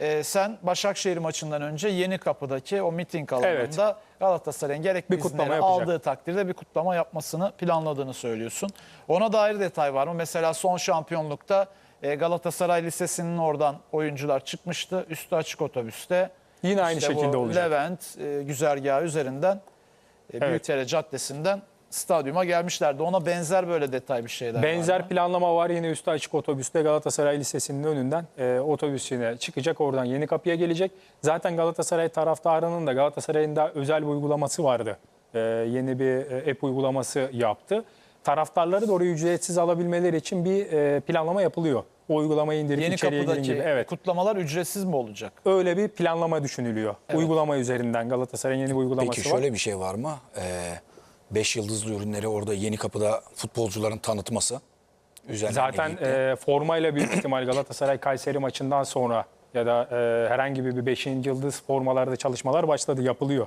e, sen Başakşehir maçından önce Yeni Kapı'daki o miting alanında Galatasaray'ın gerekli Bir izinleri yapacak. aldığı takdirde bir kutlama yapmasını planladığını söylüyorsun. Ona dair detay var mı? Mesela son şampiyonlukta e, Galatasaray Lisesi'nin oradan oyuncular çıkmıştı. Üstü açık otobüste. Yine aynı İşte şekilde bu olacak. Levent e, güzergahı üzerinden e, Büyükdere Caddesi'nden stadyuma gelmişlerdi. Ona benzer böyle detay bir şeyler var Benzer mı? planlama var yine üstü açık otobüste Galatasaray Lisesi'nin önünden e, otobüsüne çıkacak oradan yeni kapıya gelecek. Zaten Galatasaray taraftarının da Galatasaray'ın da özel bir uygulaması vardı. E, yeni bir e, app uygulaması yaptı. Taraftarları da orayı ücretsiz alabilmeleri için bir e, planlama yapılıyor. O uygulamayı indirip Yeni içeriye girin Kapı'daki gibi. Evet. kutlamalar ücretsiz mi olacak? Öyle bir planlama düşünülüyor. Uygulama üzerinden Galatasaray'ın yeni bir uygulaması Peki var. şöyle bir şey var mı? 5 yıldızlı ürünleri orada yeni kapıda futbolcuların tanıtması. Üzerine Zaten e, formayla büyük ihtimal Galatasaray Kayseri maçından sonra ya da e, herhangi bir 5. yıldız formalarda çalışmalar başladı, yapılıyor.